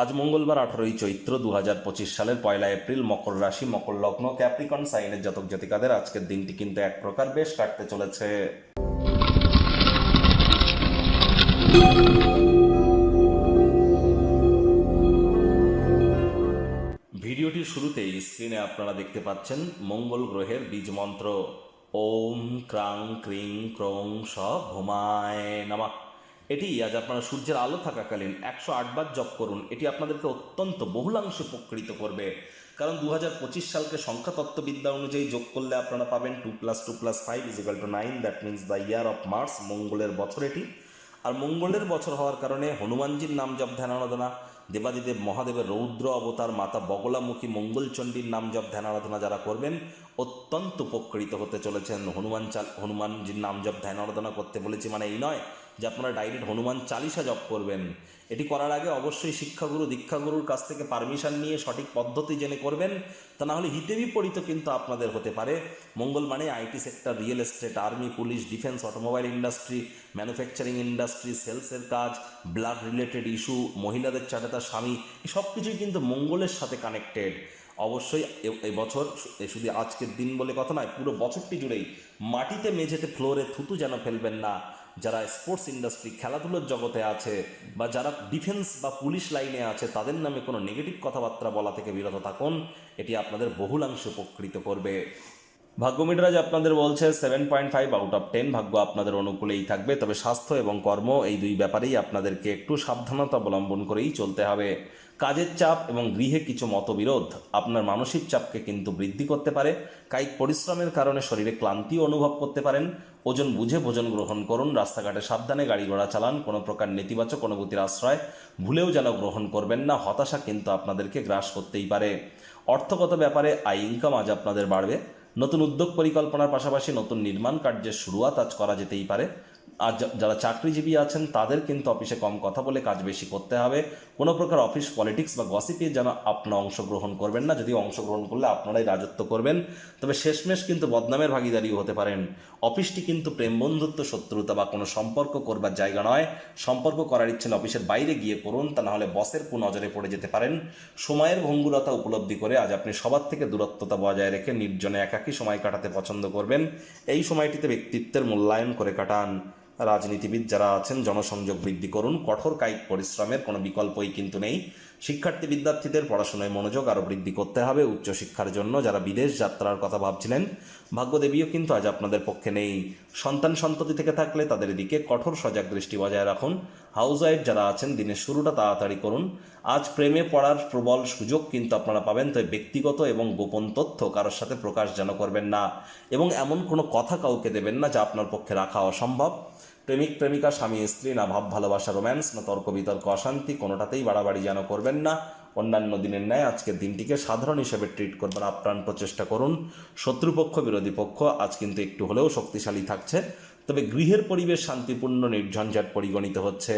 আজ মঙ্গলবার আঠারোই চৈত্র দু হাজার পঁচিশ সালের পয়লা এপ্রিল মকর রাশি, মকর লগ্ন, ক্যাপ্রিকন, সাইনের জাতক জাতিকাদের আজকের দিনটি কিন্তু এক প্রকার বেশ কাটতে চলেছে। ভিডিওটির শুরুতেই স্ক্রিনে আপনারা দেখতে পাচ্ছেন মঙ্গল গ্রহের বীজ মন্ত্র। ওম ক্রাং ক্রিং ক্রং স ভূমায় নামা। এটি আজ আপনারা সূর্যের আলো থাকাকালীন একশো আটবার জপ করুন। এটি আপনাদেরকে অত্যন্ত বহুলাংশে উপকৃত করবে। কারণ দু হাজার পঁচিশ সালকে সংখ্যা তত্ত্ববিদ্যা অনুযায়ী যোগ করলে আপনারা পাবেন two plus two plus five is equal to nine. That means the year of Mars, মঙ্গলের বছর এটি। আর মঙ্গলের বছর হওয়ার কারণে হনুমানজির নাম জপ ধ্যান আরাধনা, দেবাদিদেব মহাদেবের রৌদ্র অবতার, মাতা বগলামুখী মঙ্গলচণ্ডীর নাম জপ ধ্যান আরাধনা যারা করবেন, অত্যন্ত উপকৃত হতে চলেছেন। হনুমান চাল হনুমানজির নাম জপ ধ্যান আরাধনা করতে বলেছি মানে এই নয়। যে আপনারা ডাইরেক্ট হনুমান চালিসা জপ করবেন। এটি করার আগে অবশ্যই শিক্ষাগুরু, দীক্ষাগুরুর কাছ থেকে পারমিশন নিয়ে সঠিক পদ্ধতি জেনে করবেন। তা না হলে হিতে বিপরীত কিন্তু আপনাদের হতে পারে। মঙ্গল মানে IT sector, real estate, army, police, defence, automobile industry, manufacturing industry, সেলসের কাজ, ব্লাড রিলেটেড ইস্যু, মহিলাদের চাটে তার স্বামী সব কিছুই কিন্তু মঙ্গলের সাথে কানেক্টেড। অবশ্যই এ- এই বছর শুধু আজকের দিন বলে কথা নয়, পুরো বছরটি জুড়েই মাটিতে মেঝেতে ফ্লোরে থুতু যেন ফেলবেন না। যারা স্পোর্টস ইন্ডাস্ট্রি খেলাধুলোর জগতে আছে বা যারা ডিফেন্স বা পুলিশ লাইনে আছে, তাদের নামে কোনো নেগেটিভ কথাবার্তা বলা থেকে বিরত থাকুন। এটি আপনাদের বহুলাংশে উপকৃত করবে। ভাগ্য মিটারাজ আপনাদের বলছে seven point five out of ten ভাগ্য আপনাদের অনুকূলেই থাকবে, তবে স্বাস্থ্য এবং কর্ম এই দুই ব্যাপারেই আপনাদেরকে একটু সাবধানতা অবলম্বন করেই চলতে হবে। কাজের চাপ এবং গৃহে কিছু মতবিরোধ, আপনার মানসিক চাপকে কিন্তু বৃদ্ধি করতে পারে। কায়িক পরিশ্রমের কারণে শরীরে ক্লান্তি অনুভব করতে পারেন। ওজন বুঝে ভোজন গ্রহণ করুন, রাস্তাঘাটে সাবধানে গাড়ি ঘোড়া চালান, কোনো প্রকার নেতিবাচক অনুভূতির আশ্রয়, ভুলেও যেন গ্রহণ করবেন না, হতাশা কিন্তু আপনাদেরকে গ্রাস করতেই পারে। অর্থগত ব্যাপারে আয় ইনকাম আজ আপনাদের বাড়বে। নতুন উদ্যোগ পরিকল্পনার পাশাপাশি নতুন নির্মাণ কার্যের শুরুয়াত আজ করা যেতেই পারে। আর যারা চাকরিজীবী আছেন, তাদের কিন্তু অফিসে কম কথা বলে কাজ বেশি করতে হবে। কোনো প্রকার অফিস পলিটিক্স বা গসিপে যেন আপনারা অংশগ্রহণ করবেন না যদি অংশগ্রহণ করলে আপনারাই রাজত্ব করবেন। তবে শেষমেশ কিন্তু বদনামের ভাগিদারিও হতে পারেন। অফিসটি কিন্তু প্রেম বন্ধুত্ব, শত্রুতা বা কোনো সম্পর্ক করবার জায়গা নয়। সম্পর্ক করার ইচ্ছেন অফিসের বাইরে গিয়ে করুন, তা নাহলে বসের নজরে পড়ে যেতে পারেন। সময়ের ভঙ্গুরতা উপলব্ধি করে আজ আপনি সবার থেকে দূরত্বতা বজায় রেখে নির্জনে একাকী সময় কাটাতে পছন্দ করবেন। এই সময়টিতে ব্যক্তিত্বের মূল্যায়ন করে কাটান। রাজনীতিবিদ যারা আছেন, জনসংযোগ বৃদ্ধি করুন, কঠোর কায়িক পরিশ্রমের কোনো বিকল্পই কিন্তু নেই। শিক্ষার্থী বিদ্যার্থীদের পড়াশোনায় মনোযোগ আরও বৃদ্ধি করতে হবে উচ্চশিক্ষার জন্য, যারা বিদেশ যাত্রার কথা ভাবছিলেন। ভাগ্যদেবীও কিন্তু আজ আপনাদের পক্ষে নেই। সন্তান সন্ততি থেকে থাকলে তাদের দিকে কঠোর সজাগ দৃষ্টি বজায় রাখুন। হাউস ওয়াইফ যারা আছেন, দিনের শুরুটা তাড়াতাড়ি করুন। আজ প্রেমে পড়ার প্রবল সুযোগ কিন্তু আপনারা পাবেন তবে ব্যক্তিগত এবং গোপন তথ্য কারোর সাথে প্রকাশ যেন করবেন না। এবং এমন কোনো কথা কাউকে দেবেন না যা আপনার পক্ষে রাখা অসম্ভব। প্রেমিক, প্রেমিকা, স্বামী, স্ত্রী, না ভাব, ভালোবাসা, রোম্যান্স, না তর্ক, বিতর্ক, অশান্তি, কোনোটাতেই বাড়াবাড়ি যেন করবেন না। অন্যান্য দিনের ন্যায় আজকের দিনটিকে সাধারণ হিসেবে ট্রিট করবার আপ্রাণ প্রচেষ্টা করুন। শত্রুপক্ষ, বিরোধী পক্ষ আজ কিন্তু একটু হলেও শক্তিশালী থাকছে। তবে গৃহের পরিবেশ শান্তিপূর্ণ, নির্ঝঞ্ঝাট পরিগণিত হচ্ছে।